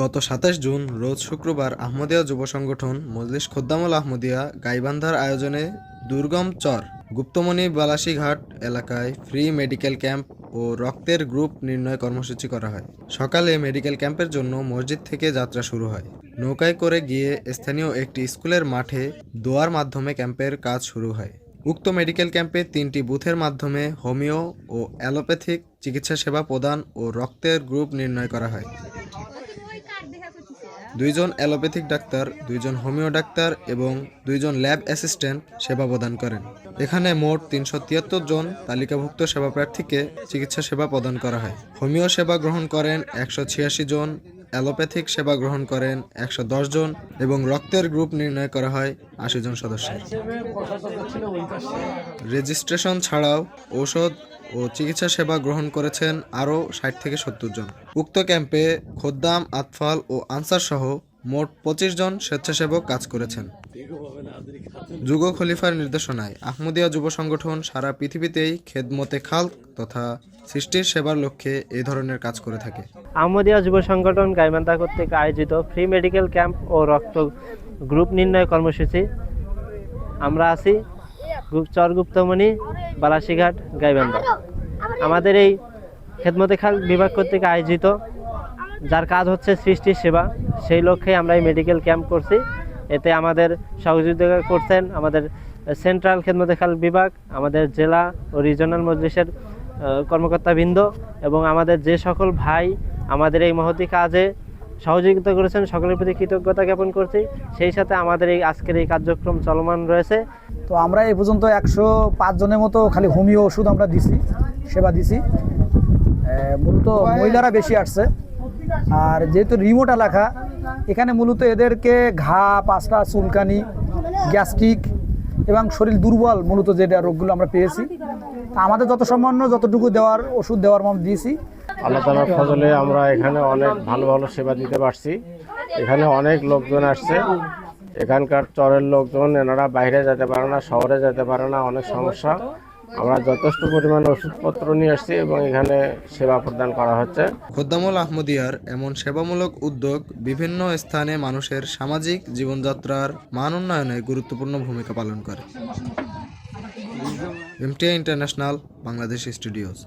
গত সাতাশ জুন, রোজ শুক্রবার আহমদিয়া যুব সংগঠন মজলিস খোদ্দামুল আহমদিয়া গাইবান্ধার আয়োজনে দুর্গম চর, গুপ্তমণি বালাসীঘাট এলাকায় ফ্রি মেডিকেল ক্যাম্প ও রক্তের গ্রুপ নির্ণয় কর্মসূচি করা হয়। সকালে মেডিকেল ক্যাম্পের জন্য মসজিদ থেকে যাত্রা শুরু হয়। নৌকায় করে গিয়ে স্থানীয় একটি স্কুলের মাঠে দোয়ার মাধ্যমে ক্যাম্পের কাজ শুরু হয়। উক্ত মেডিকেল ক্যাম্পে তিনটি বুথের মাধ্যমে হোমিও ও অ্যালোপ্যাথিক চিকিৎসা সেবা প্রদান ও রক্তের গ্রুপ নির্ণয় করা হয়। দুইজন অ্যালোপ্যাথিক ডাক্তার দুইজন হোমিও ডাক্তার এবং দুইজন ল্যাব অ্যাসিস্ট্যান্ট সেবা প্রদান করেন। এখানে মোট তিনশো তিয়াত্তর জন তালিকাভুক্ত সেবা প্রার্থীকে চিকিৎসা সেবা প্রদান করা হয়। হোমিও সেবা গ্রহণ করেন একশো ছিয়াশি জন অ্যালোপ্যাথিক সেবা গ্রহণ করেন একশো দশ জন এবং রক্তের গ্রুপ নির্ণয় করা হয় আশি জন সদস্য রেজিস্ট্রেশন ছাড়াও ঔষধ ও চিকিৎসা সেবা গ্রহণ করেছেন আরও ষাট থেকে সত্তর জন। উক্ত ক্যাম্পে খোদ্দাম, আতফাল ও আনসার সহ মোট পঁচিশ জন স্বেচ্ছাসেবক কাজ করেছেন। যুগ খলিফার নির্দেশনায় আহমদিয়া যুব সংগঠন সারা পৃথিবীতেই খেদমতে খাল তথা সৃষ্টির সেবার লক্ষ্যে এই ধরনের কাজ করে থাকে। আহমদিয়া যুব সংগঠন গাইবান্ধা কর্তৃক আয়োজিত ফ্রি মেডিকেল ক্যাম্প ও রক্ত গ্রুপ নির্ণয় কর্মসূচি। আমরা আছি গুপ- চরগুপ্তমণি বালাসীঘাট, গাইবান্ধা। আমাদের এই খেদমতে খাল বিভাগ কর্তৃক আয়োজিত, যার কাজ হচ্ছে সৃষ্টির সেবা, সেই লক্ষ্যে আমরা এই মেডিকেল ক্যাম্প করছি। এতে আমাদের সহযোগিতা করছেন আমাদের সেন্ট্রাল খেদমতে খাল বিভাগ, আমাদের জেলা ও রিজনাল মজলিসের কর্মকর্তাবৃন্দ এবং আমাদের যে সকল ভাই আমাদের এই মহতি কাজে সহযোগিতা করেছেন, সকলের প্রতি কৃতজ্ঞতা জ্ঞাপন করছি। সেই সাথে আমাদের এই আজকের এই কার্যক্রম চলমান রয়েছে। তো আমরা এই পর্যন্ত একশো পাঁচ জনের মতো খালি হোমিও ওষুধ আমরা দিছি, সেবা দিছি। মূলত মহিলারা বেশি আসছে। আর যেহেতু রিমোট এলাকা, এখানে মূলত এদেরকে ঘা, পাঁচটা চুলকানি, গ্যাস্ট্রিক এবং শরীর দুর্বল মূলত যেটা রোগগুলো আমরা পেয়েছি। তা আমাদের যত সামান্য যতটুকু দেওয়ার ওষুধ দেওয়ার মত দিয়েছি। আল্লাহ তালার ফজলে আমরা এখানে অনেক ভালো ভালো সেবা দিতে পারছি। এখানে অনেক লোকজন আসছে। এখানকার চরের লোকজন, এনারা বাইরে যেতে পারে না, শহরে যেতে পারে না, অনেক সমস্যা। আমরা যথেষ্ট পরিমাণ ওষুধপত্র নিয়ে আসছি এবং এখানে সেবা প্রদান করা হচ্ছে। খোদ্দামুল আহমদিয়ার এমন সেবামূলক উদ্যোগ বিভিন্ন স্থানে মানুষের সামাজিক জীবনযাত্রার মান উন্নয়নে গুরুত্বপূর্ণ ভূমিকা পালন করে। এমটিআই ইন্টারন্যাশনাল বাংলাদেশ স্টুডিওস